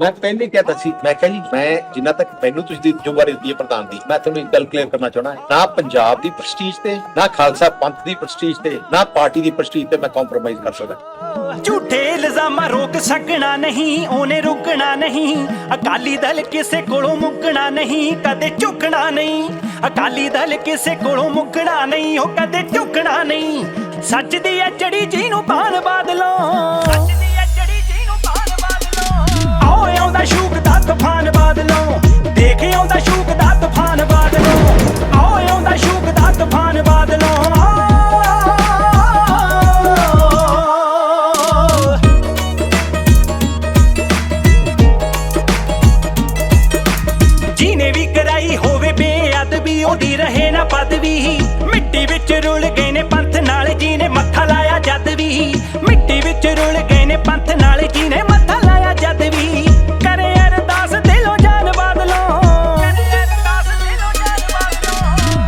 ਮੈਂ ਪਹਿਲੇ ਕਹਿਤਾ ਸੀ, ਮੈਂ ਕਿਹਾ ਜੀ, ਮੈਂ ਜਿੰਨਾ ਤੱਕ ਮੈਨੂੰ ਤੁਸੀਂ ਦੀ ਜ਼ਿੰਮੇਵਾਰੀ ਦਿੱਤੀ ਹੈ ਪ੍ਰਧਾਨ ਦੀ, ਮੈਂ ਤੁਹਾਨੂੰ ਇੱਕ ਗੱਲ ਕਲੀਅਰ ਕਰਨਾ ਚਾਹਣਾ ਨਾ ਪੰਜਾਬ ਦੀ ਪ੍ਰੈਸਟੀਜ ਤੇ, ਨਾ ਖਾਲਸਾ ਪੰਥ ਦੀ ਪ੍ਰੈਸਟੀਜ ਤੇ, ਨਾ ਪਾਰਟੀ ਦੀ ਪ੍ਰੈਸਟੀਜ ਤੇ ਮੈਂ ਕੰਪਰੋਮਾਈਜ਼ ਕਰ ਸਕਦਾ। ਝੂਠੇ ਇਲਜ਼ਾਮਾਂ ਰੋਕ ਸਕਣਾ ਨਹੀਂ, ਉਹਨੇ ਰੁਕਣਾ ਨਹੀਂ। ਅਕਾਲੀ ਦਲ ਕਿਸੇ ਕੋਲੋਂ ਮੁੱਕਣਾ ਨਹੀਂ, ਕਦੇ ਝੁਕਣਾ ਨਹੀਂ। ਅਕਾਲੀ ਦਲ ਕਿਸੇ ਕੋਲੋਂ ਮੁੱਕਣਾ ਨਹੀਂ, ਉਹ ਕਦੇ ਝੁਕਣਾ ਨਹੀਂ। ਸੱਚ ਦੀ ਐ ਜੜੀ ਜੀ ਨੂੰ ਪਾਣ ਬਾਦਲੋਂ। ਬੇਅਦਬੀ ਰਹੇ ਨਾ ਪਦਵੀ। ਮਿੱਟੀ ਵਿੱਚ ਰੁਲ ਗਏ ਨੇ ਪੰਥ ਨਾਲ ਜੀ ਨੇ ਮੱਥਾ ਲਾਇਆ ਜਦ ਵੀ। ਮਿੱਟੀ ਵਿੱਚ ਰੁਲ ਗਏ ਨੇ ਪੰਥ ਨਾਲ ਜਿਹਨੇ ਮੱਥਾ ਲਾਇਆ ਜਦ ਵੀ। ਕਰੇ ਅਰਦਾਸ ਦਿਲੋਂ ਜਾਨ ਬਾਦਲੋਂ।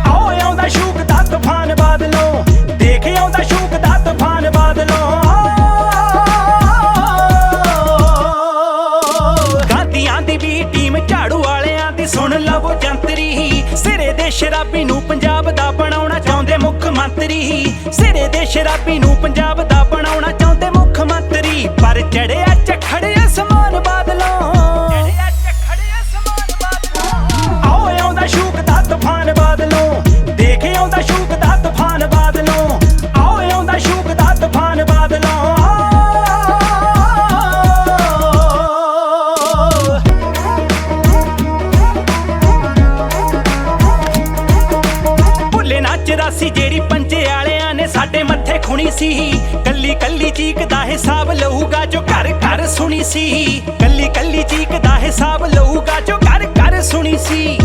ਆਓ ਆਉਂਦਾ ਸ਼ੂਕ ਦਾ ਤੂਫਾਨ ਬਾਦਲੋਂ। ਦੇਖ ਆਉਂਦਾ ਸ਼ੂਕ ਦਾ ਤੂਫਾਨ ਬਾਦਲੋਂ। ਗਾਂਧੀਆਂ ਦੀ ਵੀ ਟੀਮ ਝਾੜੂ ਵਾਲਿਆਂ ਦੀ ਸੁਣ ਲਵੋ ਦੇ ਸ਼ਰਾਬੀ ਨੂੰ ਪੰਜਾਬ ਦਾ ਬਣਾਉਣਾ ਚਾਹੁੰਦੇ ਮੁੱਖ ਮੰਤਰੀ। ਸਿਰੇ ਦੇ ਸ਼ਰਾਬੀ ਨੂੰ ਪੰਜਾਬ ਦਾ ਬਣਾਉਣਾ ਚਾਹੁੰਦੇ ਮੁੱਖ ਮੰਤਰੀ। ਪਰ ਚੜਿਆ ਭੁੱਲੇ ਨਾ 84 ਜਿਹੜੀ ਪੰਜੇ ਵਾਲਿਆਂ ਨੇ ਸਾਡੇ ਮੱਥੇ ਖੁਣੀ ਸੀ। ਕੱਲੀ ਕੱਲੀ ਚੀਕ ਦਾ ਹਿਸਾਬ ਲਊਗਾ ਜੋ ਘਰ ਘਰ ਸੁਣੀ ਸੀ। ਕੱਲੀ ਕੱਲੀ ਚੀਕ ਦਾ ਹਿਸਾਬ ਲਊਗਾ ਜੋ ਘਰ ਘਰ ਸੁਣੀ ਸੀ।